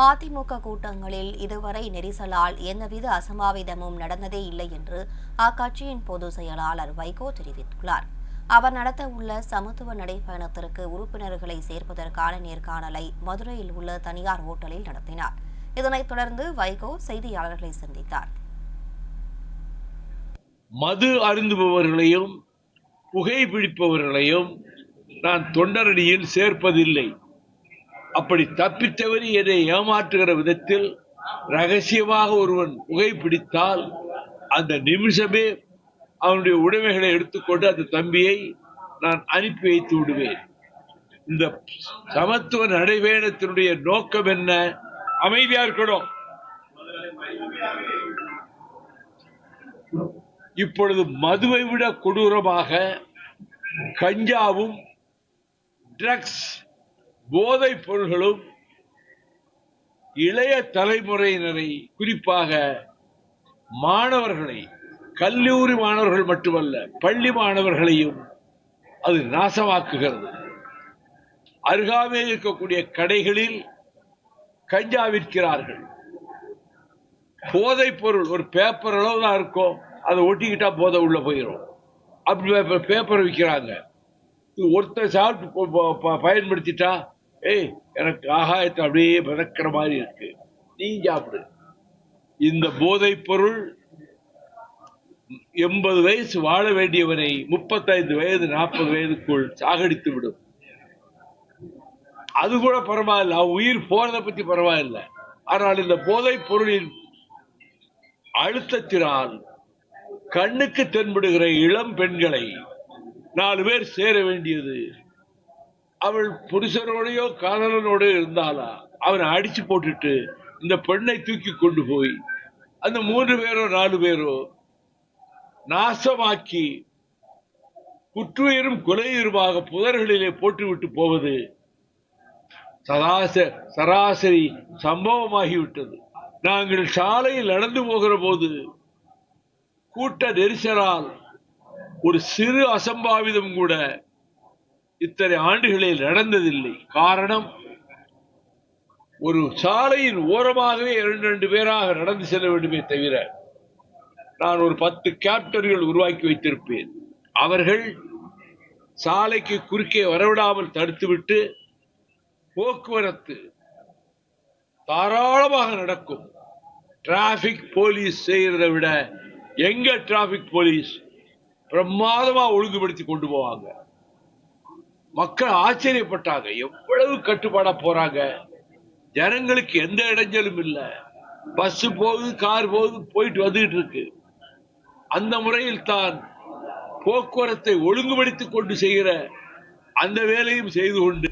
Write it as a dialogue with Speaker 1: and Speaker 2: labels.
Speaker 1: மதிமுக கூட்டங்களில் இதுவரை நெரிசலால் எந்தவித அசம்பாவிதமும் நடந்ததே இல்லை என்று அக்கட்சியின் பொதுச் செயலாளர் வைகோ தெரிவித்துள்ளார். அவர் நடத்த உள்ள சமத்துவ நடைபயணத்திற்கு உறுப்பினர்களை சேர்ப்பதற்கான நேர்காணலை மதுரையில் உள்ள தனியார் ஓட்டலில் நடத்தினார். இதனைத் தொடர்ந்து வைகோ செய்தியாளர்களை சந்தித்தார்.
Speaker 2: மது அருந்துபவர்களையும் புகைப்பிடிப்பவர்களையும் நான் தொண்டரடியில் சேர்ப்பதில்லை. அப்படி தப்பித்தவர் என்னை ஏமாற்றுகிற விதத்தில் ரகசியமாக ஒருவன் புகைப்பிடித்தால் அந்த நிமிஷமே அவனுடைய உடைமைகளை எடுத்துக்கொண்டு அந்த தம்பியை நான் அனுப்பி வைத்து விடுவேன். இந்த சமத்துவ நடைபயணத்தினுடைய நோக்கம் என்ன? அமைதியா இருக்கணும். இப்பொழுது மதுவை விட கொடூரமாக கஞ்சாவும் ட்ரக்ஸ் போதைப் பொருள்களும் இளைய தலைமுறையினரை குறிப்பாக மாணவர்களை கல்லூரி மாணவர்கள் மட்டுமல்ல பள்ளி மாணவர்களையும் அது நாசமாக்குகிறது. அருகாமே இருக்கக்கூடிய கடைகளில் கஞ்சா விற்கிறார்கள். போதைப் பொருள் ஒரு பேப்பர் அளவு தான் இருக்கும். அதை ஒட்டிக்கிட்டா போதை உள்ள போயிடும் அப்படி பேப்பர் விற்கிறாங்க. இது ஒருத்தர் சாப்பிட்டு ப- பயன்படுத்திட்டா ஏய் எனக்கு ஆகாயத்தை அப்படியே மிதக்கிற மாதிரி இருக்கு. நீ சாப்பிடு. இந்த போதைப் பொருள் எண்பது வயசு வாழ வேண்டியவனை முப்பத்தைந்து வயது நாற்பது வயதுக்குள் சாகடித்து விடும். அது கூட பரவாயில்ல. அவன் உயிர் போறதை பத்தி பரவாயில்ல. ஆனால் இந்த போதைப் பொருளின் அழுத்தத்தினால் கண்ணுக்கு தென்படுகிற இளம் பெண்களை நாலு பேர் சேர வேண்டியது அவள் புருஷனோடையோ காதலனோடய இருந்தாளா? அவனை அடிச்சு போட்டுட்டு இந்த பெண்ணை தூக்கி கொண்டு போய் அந்த மூன்று பேரோ நாலு பேரோ நாசமாக்கி குற்றுயிரும் கொலையுருமாக புதர்களிலே போட்டுவிட்டு போவது சராச சராசரி சம்பவமாகிவிட்டது. நாங்கள் சாலையில் நடந்து போகிற போது கூட்ட நெரிசலால் ஒரு சிறு அசம்பாவிதம் கூட இத்தனை ஆண்டுகளில் நடந்ததில்லை. காரணம் ஒரு சாலையின் ஓரமாகவே இரண்டு ரெண்டு பேராக நடந்து செல்ல வேண்டுமே தவிர நான் ஒரு பத்து கேப்டர்கள் உருவாக்கி வைத்திருப்பேன். அவர்கள் சாலைக்கு குறுக்கே வரவிடாமல் தடுத்துவிட்டு போக்குவரத்து தாராளமாக நடக்கும். டிராபிக் போலீஸ் செய்கிறத விட எங்க டிராபிக் போலீஸ் பிரமாதமா ஒழுங்குபடுத்தி கொண்டு போவாங்க? மக்கள் ஆச்சரியப்பட்டாங்க. எவ்வளவு கட்டுப்பாடா போறாங்க? ஜனங்களுக்கு எந்த இடைஞ்சலும் இல்ல. பஸ் போகுது கார் போகுது போயிட்டு வந்துகிட்டு இருக்கு. அந்த முறையில் தான் போக்குவரத்தை ஒழுங்குபடுத்திக் கொண்டு செய்கிற அந்த வேலையும் செய்து கொண்டு